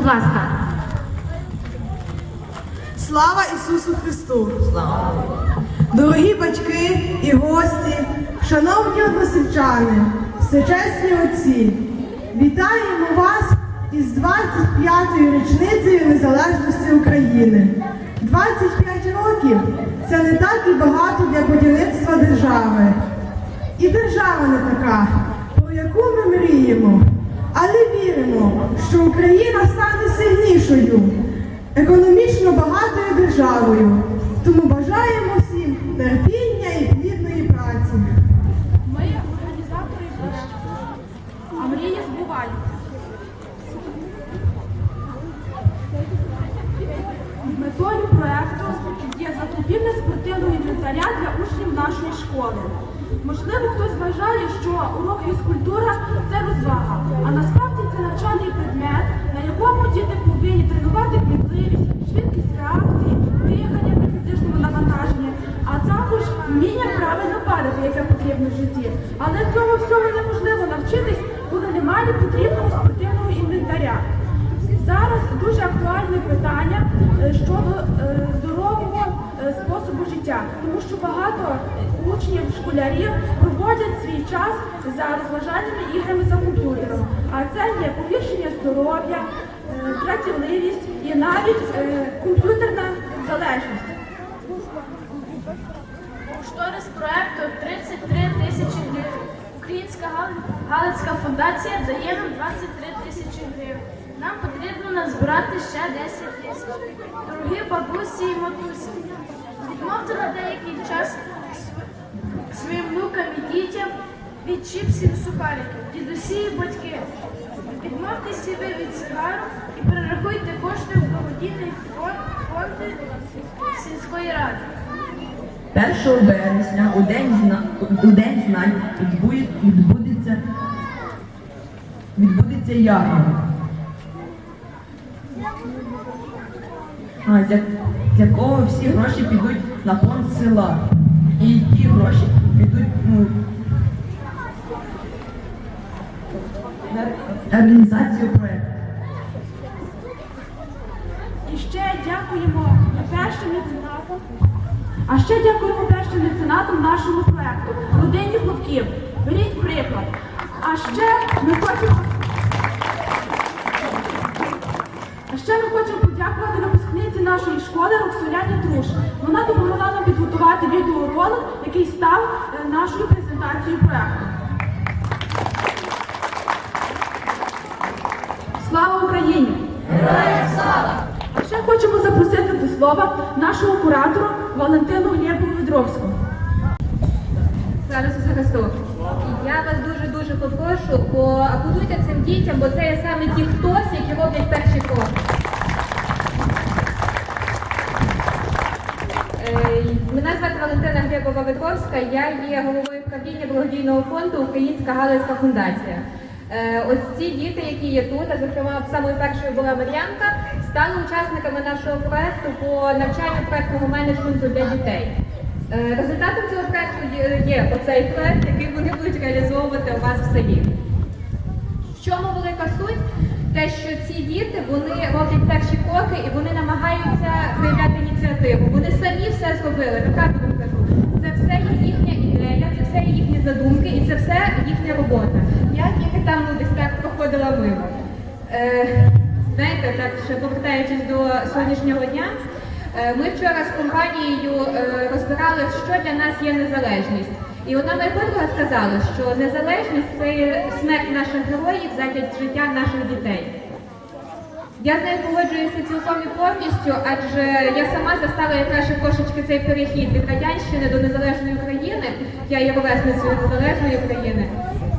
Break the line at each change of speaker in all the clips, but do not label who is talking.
Будь ласка.
Слава Ісусу Христу! Дорогі батьки і гості, шановні односельчани, всечесні отці, вітаємо вас із 25-ю річницею незалежності України. 25 років це не так і багато для будівництва держави. І держава не така, про яку ми мріємо, але віримо, що Україна стане сильнішою, економічно багатою державою. Тому бажаємо всім терпіння і плідної праці.
Ми організатори проекту, а мрії збуваються. Метою проекту є закупівля інвентаря для учнів нашої школи. Можливо, хтось вважає, що урок фізкультура це розвага, а насправді це навчальний предмет, на якому діти повинні тренувати кмітливість, швидкість реакції, дихання при фізичному навантаженні, а також вміння правильно падати, яке потрібно в житті. Але цього всього неможливо навчитись, коли немає потрібного спортивного інвентаря. Зараз дуже актуальне питання е, щодо е, здорового е, способу життя, тому що багато учнів, школярів проводять свій час за розважальними іграми за комп'ютером. А це є погіршення здоров'я, е, дратівливість і навіть е, комп'ютерна залежність.
Кошторис проекту 33 тисячі гривень. Українська Галицька фундація дає нам 23 тисячі гривень. Нам потрібно назбирати ще 10 тисяч. Дорогі бабусі і матусі, відмовте на деякий час своїм внукам і дітям від чіпсів і сухариків, дідусі і батьки. Відмовтеся ви від сигару і перерахуйте кошти в благодійний фонд сільської ради.
1 вересня у день, зна... у день знань відбудеться, відбудеться ярмарок. Якого всі гроші підуть на фонд села. І ті гроші підуть ну, на реалізацію проєкту.
І ще дякуємо першим меценатам. А ще дякуємо першим меценатам нашому проекту родині Хлопків. Беріть приклад. А ще ми хочемо. Ще ми хочемо подякувати випускниці нашої школи Роксоляні Труш. Вона допомогла нам підготувати відеоролик, який став е, нашою презентацією проекту. Слава Україні! А ще хочемо запросити до слова нашого куратора Валентину Глєбову Відровську.
Слава Ісусу Христу! Я вас дуже-дуже попрошу, поаплодуйте цим дітям, бо це є саме ті хтось, які роблять перші кроки. Мене звати Валентина Глебова Ветровська, я є головою правління благодійного фонду Українська Галицька фундація. Е, Ось ці діти, які є тут, а зокрема самою першою була Мар'янка, стали учасниками нашого проекту по навчанню проектного менеджменту для дітей. Е, Результатом цього проекту є оцей проект, який вони будуть реалізовувати у вас в селі. В чому велика суть? Те, що ці діти вони роблять перші кроки і вони намагаються проявляти ініціативу. Вони самі все зробили. Така вам кажу. Це все є їхня ідея, це все їхні задумки і це все їхня робота. Я тільки там ну, десь так проходила мимо. Е, знаєте, так ще повертаючись до сьогоднішнього дня. Е, Ми вчора з компанією е, розбирали, що для нас є незалежність. І одна подруга сказала, що незалежність це смерть наших героїв задля життя наших дітей. Я з нею погоджуюся цілком і повністю, адже я сама застала якраз ще трошечки цей перехід від радянщини до незалежної України. Я є ровесницею незалежної України.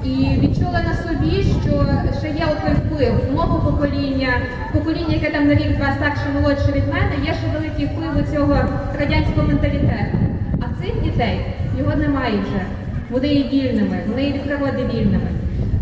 І відчула на собі, що ще є той вплив мого покоління, покоління, яке там на рік два старше молодше від мене, є ще великий вплив у цього радянського менталітету. А цих дітей його немає вже. Вони є вільними, вони є від природи вільними.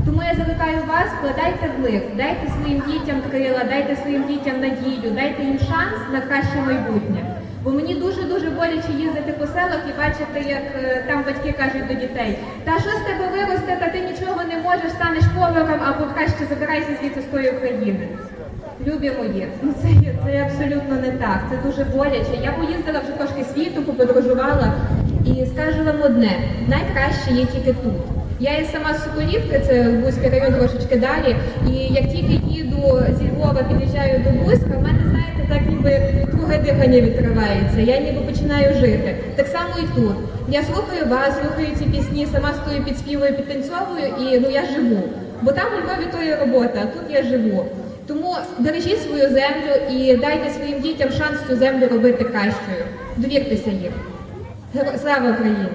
Тому я закликаю вас, вкладайте вплив, дайте своїм дітям крила, дайте своїм дітям надію, дайте їм шанс на краще майбутнє. Бо мені дуже-дуже боляче їздити по селах і бачити, як е, там батьки кажуть до дітей, та що з тебе виросте, та ти нічого не можеш, станеш поваром або краще забирайся звідси з тої України. Любі мої, ну це, це абсолютно не так. Це дуже боляче. Я поїздила вже трошки світу, поподорожувала і скажу вам одне: найкраще є тільки тут. Я і сама з Соколівки, це Бузький район трошечки далі. І як тільки їду зі Львова, під'їжджаю до Бузька, в мене, знаєте, так ніби друге дихання відкривається. Я ніби починаю жити. Так само і тут. Я слухаю вас, слухаю ці пісні, сама стою підспівую, підтанцьовую, і ну я живу. Бо там у Львові то є робота, а тут я живу. Тому бережіть свою землю і дайте своїм дітям шанс цю землю робити кращою. Довіртеся їм. Слава Україні!